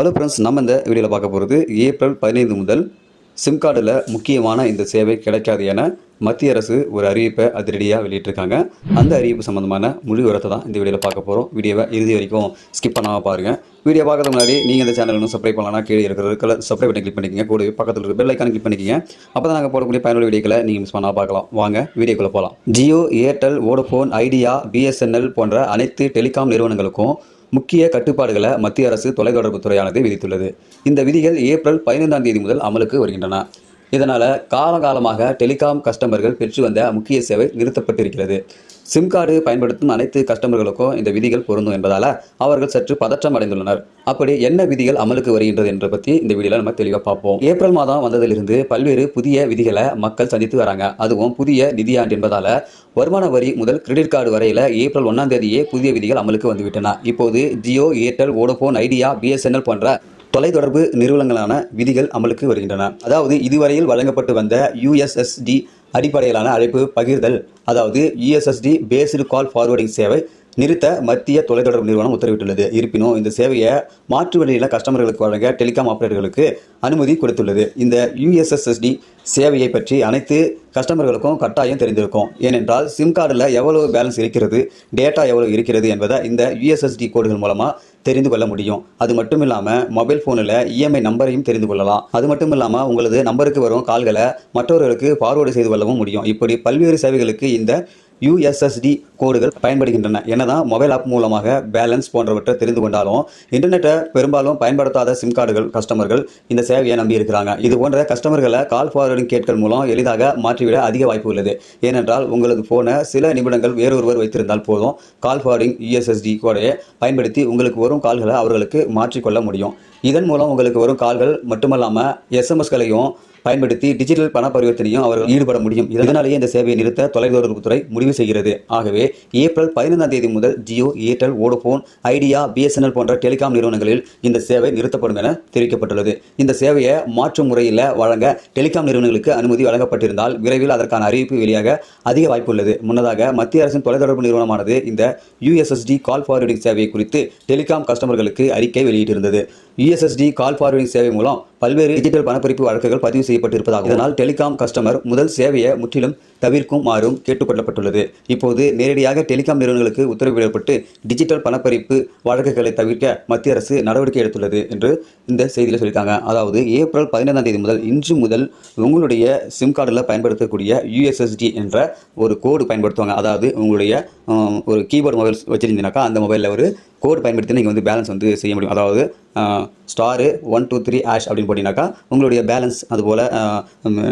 Hello friends நம்ம இந்த வீடியோவில் பார்க்க போகிறது ஏப்ரல் பதினைந்து முதல் சிம் கார்டில் முக்கியமான இந்த சேவை கிடைக்காது என மத்திய அரசு ஒரு அறிவிப்பை அதிரடியாக வெளியிட்டிருக்காங்க. அந்த அறிவிப்பு சம்மந்தமான முழு விவரத்தை தான் இந்த வீடியோவில் பார்க்க போகிறோம் வீடியோவை இறுதி வரைக்கும் ஸ்கிப் பண்ணாமல் பாருங்கள் வீடியோ பார்க்கறது முன்னாடி நீங்கள் இந்த சேனல் இன்னும் சப்ஸ்கிரைப் பண்ணலாம் கீழே இருக்கிற கலர் சப்ஸ்கிரைப் பண்ணி கிளிக் பண்ணிக்கங்க. கூடவே பக்கத்தில் இருக்கிற பெல் ஐக்கான கிளிக் பண்ணிக்கங்க. அப்போ தான் நாங்கள் போடக்கூடிய பயனுள்ள வீடியோக்களை நீங்கள் மிஸ் பண்ணால் பார்க்கலாம். வாங்க வீடியோக்குள்ளே போகலாம் Jio Airtel Vodafone Idea BSNL போன்ற அனைத்து டெலிகாம் நிறுவனங்களுக்கும் முக்கிய கட்டுப்பாடுகளை மத்திய அரசு தொலைத்தொடர்பு துறையானது விதித்துள்ளது. இந்த விதிகள் ஏப்ரல் பதினைந்தாம் தேதி முதல் அமலுக்கு வருகின்றன. இதனால் காலகாலமாக டெலிகாம் கஸ்டமர்கள் பெற்று வந்த முக்கிய சேவை நிறுத்தப்பட்டிருக்கிறது. சிம் கார்டு பயன்படுத்தும் அனைத்து கஸ்டமர்களுக்கும் இந்த விதிகள் பொருந்தும் என்பதால் அவர்கள் சற்று பதற்றம் அடைந்துள்ளனர். அப்படி என்ன விதிகள் அமலுக்கு வருகின்றது என்பதை பற்றி இந்த வீடியோவில் நம்ம தெளிவாக பார்ப்போம். ஏப்ரல் மாதம் வந்ததிலிருந்து பல்வேறு புதிய விதிகளை மக்கள் சந்தித்து வராங்க. அதுவும் புதிய நிதியாண்டு என்பதால் வருமான வரி முதல் கிரெடிட் கார்டு வரையில் ஏப்ரல் ஒன்றாம் தேதியே புதிய விதிகள் அமலுக்கு வந்துவிட்டன. இப்போது Jio Airtel Vodafone Idea BSNL போன்ற தொலைத்தொடர்பு நிறுவனங்களான விதிகள் அமலுக்கு வருகின்றன. அதாவது இதுவரையில் வழங்கப்பட்டு வந்த யுஎஸ்எஸ்டி அடிப்படையிலான அழைப்பு பகிர்தல் அதாவது யுஎஸ்எஸ்டி பேஸ்டு கால் ஃபார்வர்டிங் சேவை நிறுத்த மத்திய தொலைத்தொடர்பு நிறுவனம் உத்தரவிட்டுள்ளது. இருப்பினும் இந்த சேவையை மாற்று வழியில் கஸ்டமர்களுக்கு வழங்க டெலிகாம் ஆபரேட்டர்களுக்கு அனுமதி கொடுத்துள்ளது. இந்த யுஎஸ்எஸ்எஸ்டி சேவையை பற்றி அனைத்து கஸ்டமர்களுக்கும் கட்டாயம் தெரிந்திருக்கும். ஏனென்றால் சிம் கார்டில் எவ்வளவு பேலன்ஸ் இருக்கிறது டேட்டா எவ்வளவு இருக்கிறது என்பதை இந்த யுஎஸ்எஸ்டி கோடுகள் மூலமாக தெரிந்து கொள்ள முடியும். அது மட்டும் இல்லாமல் மொபைல் ஃபோனில் இஎம்ஐ நம்பரையும் தெரிந்து கொள்ளலாம். அது மட்டும் இல்லாமல் உங்களது நம்பருக்கு வரும் கால்களை மற்றவர்களுக்கு ஃபார்வேர்டு செய்து கொள்ளவும் முடியும். இப்படி பல்வேறு சேவைகளுக்கு இந்த யுஎஸ்எஸ்டி கோடுகள் பயன்படுகின்றன. என்னதான் மொபைல் ஆப் மூலமாக பேலன்ஸ் போன்றவற்றை தெரிந்து கொண்டாலும் இன்டர்நெட்டை பெரும்பாலும் பயன்படுத்தாத சிம் கார்டுகள் கஸ்டமர்கள் இந்த சேவையை நம்பி இருக்கிறாங்க. இது போன்ற கஸ்டமர்களை கால் ஃபார்வர்டிங் கேட்கள் மூலம் எளிதாக மாற்றிவிட அதிக வாய்ப்பு உள்ளது. ஏனென்றால் உங்களது ஃபோனை சில நிமிடங்கள் வேறொருவர் வைத்திருந்தால் போதும் கால் ஃபார்வர்டிங் யூஎஸ்எஸ்டி கோடையை பயன்படுத்தி உங்களுக்கு வரும் கால்களை அவர்களுக்கு மாற்றிக்கொள்ள முடியும். இதன் மூலம் உங்களுக்கு வரும் கால்கள் மட்டுமல்லாமல் எஸ்எம்எஸ்களையும் பயன்படுத்தி டிஜிட்டல் பண பரிவர்த்தனையும் அவர்கள் ஈடுபட முடியும். இதனாலேயே இந்த சேவையை நிறுத்த தொலைத்தொடர்புத்துறை முடிவு செய்கிறது. ஆகவே ஏப்ரல் பதினைந்தாம் தேதி முதல் Jio Airtel Vodafone Idea BSNL போன்ற டெலிகாம் நிறுவனங்களில் இந்த சேவை நிறுத்தப்படும் என தெரிவிக்கப்பட்டுள்ளது. இந்த சேவையை மாற்று முறையில் வழங்க டெலிகாம் நிறுவனங்களுக்கு அனுமதி வழங்கப்பட்டிருந்தால் விரைவில் அதற்கான அறிவிப்பு வெளியாக அதிக வாய்ப்பு உள்ளது. முன்னதாக மத்திய அரசின் தொலைத்தொடர்பு நிறுவனமானது இந்த யூஎஸ்எஸ்டி கால் ஃபார்வர்டிங் சேவை குறித்து டெலிகாம் கஸ்டமர்களுக்கு அறிக்கை வெளியிட்டிருந்தது. யூஎஸ்எஸ்டி கால் ஃபார்வர்டிங் சேவை மூலம் பல்வேறு டிஜிட்டல் பணப்பரிப்பு வழக்குகள் பதிவு செய்யப்பட்டிருப்பதாகும் இதனால் டெலிகாம் கஸ்டமர் முதல் சேவையை முற்றிலும் தவிர்க்குமாறும் கேட்டுக்கொள்ளப்பட்டுள்ளது. இப்போது நேரடியாக டெலிகாம் நிறுவனங்களுக்கு உத்தரவிடப்பட்டு டிஜிட்டல் பணப்பரிப்பு வழக்குகளை தவிர்க்க மத்திய அரசு நடவடிக்கை எடுத்துள்ளது என்று இந்த செய்தியில் சொல்லியிருக்காங்க. அதாவது ஏப்ரல் பதினைந்தாம் தேதி முதல் இன்று முதல் உங்களுடைய சிம் கார்டில் பயன்படுத்தக்கூடிய யூஎஸ்எஸ்டி என்ற ஒரு கோடு பயன்படுத்துவாங்க. அதாவது உங்களுடைய ஒரு கீபோர்டு மொபைல் வச்சுருந்தீங்கன்னாக்கா அந்த மொபைலில் ஒரு கோடு பயன்படுத்தி நீங்கள் வந்து பேலன்ஸ் வந்து செய்ய முடியும். அதாவது star one two three hash அப்படின்னு போட்டிங்கனாக்கா உங்களுடைய பேலன்ஸ் அதுபோல்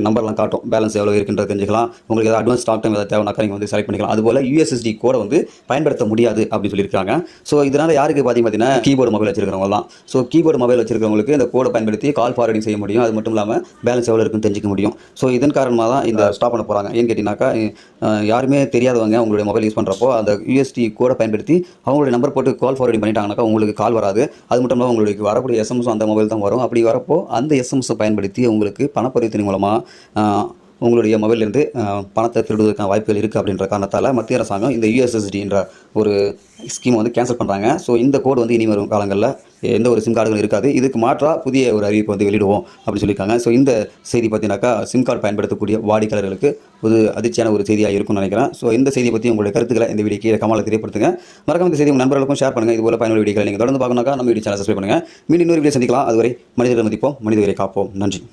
நம்பர்லாம் காட்டும். பேலன்ஸ் எவ்வளோ இருக்குன்றது தெரிஞ்சுக்கலாம். உங்களுக்கு ஏதாவது அட்வான்ஸ் ஸ்டாக் டைம் ஏதாவது தேவைனாக்கா நீங்கள் வந்து செலக்ட் பண்ணிக்கலாம். அதுபோல் யூஎஸ்எஸ்டி கோடை வந்து பயன்படுத்த முடியாது அப்படின்னு சொல்லியிருக்காங்க. ஸோ இதனால் யாருக்கு பார்த்தீங்க பார்த்தீங்கன்னா கீபோர்டு மொபைல் வச்சிருக்கிறவங்க தான். ஸோ கீபோர்டு மொபைல் வச்சிருக்கிறவங்களுக்கு இந்த கோடை பயன்படுத்தி கால் ஃபார்வர்டிங் செய்ய முடியும். அது மட்டும் இல்லாமல் பேலன்ஸ் எவ்வளோ இருக்குன்னு தெரிஞ்சிக்க முடியும். ஸோ இதன் காரணமாக தான் இந்த ஸ்டாப் பண்ண போகிறாங்க ஏன்னு கேட்டிங்கனாக்கா யாருமே தெரியாதவங்க உங்களுடைய மொபைல் யூஸ் பண்ணுறப்போ அந்த யூஎஸ்டி கோடை பயன்படுத்தி அவங்களுடைய நம்பர் போட்டு கால் ஃபார்வர்டிங் பண்ணிட்டாங்கனாக்கா உங்களுக்கு கால் வராது. அது மட்டும் இல்லாமல் உங்களுக்கு வரக்கூடிய எஸ்எம்எஸும் அந்த மொபைல் தான் வரும். அப்படி வரப்போ அந்த எஸ்எம்எஸை பயன்படுத்தி உங்களுக்கு பணப்பரிவர்த்தனை மூலமாக உங்களுடைய மொபைல்லேருந்து பணத்தை திருடுவதற்கான வாய்ப்புகள் இருக்குது அப்படின்ற காரணத்தால் மத்திய அரசாங்கம் இந்த யூஎஸ்எஸ்டின்ற ஒரு ஸ்கீம் வந்து கேன்சல் பண்ணுறாங்க ஸோ இந்த கோடு வந்து இனி வரும் காலங்களில் எந்த ஒரு சிம் கார்டுகளும் இருக்காது. இதுக்கு மாற்றாக புதிய ஒரு அறிவிப்பு வந்து வெளியிடுவோம் அப்படின்னு சொல்லியிருக்காங்க. ஸோ இந்த செய்தி பார்த்தீங்கன்னாக்கா சிம் கார்டு பயன்படுத்தக்கூடிய வாடிக்கையாளர்களுக்கு ஒரு அதிர்ச்சியான ஒரு செய்தியாக இருக்கும்னு நினைக்கிறேன். ஸோ இந்த செய்தியை பற்றி உங்களுடைய கருத்துக்களை இந்த வீடியோ கீழே கமலை தெரியப்படுத்துங்க. மறக்காம இந்த செய்தி உங்கள் நண்பர்களுக்கும் ஷேர் பண்ணுங்கள் இது போல பயனுள்ள வீடியோக்களை நீங்கள் தொடர்ந்து பார்க்கணும்னாக்கா நம்ம வீடியோ சேனல் சப்ஸ்கிரைப் பண்ணுங்கள் மீண்டும் இன்னொரு வீடியோ சந்திக்கலாம். அதுவரை மனிதர்கள் மதிப்போம் மனிதவரை காப்போம். நன்றி.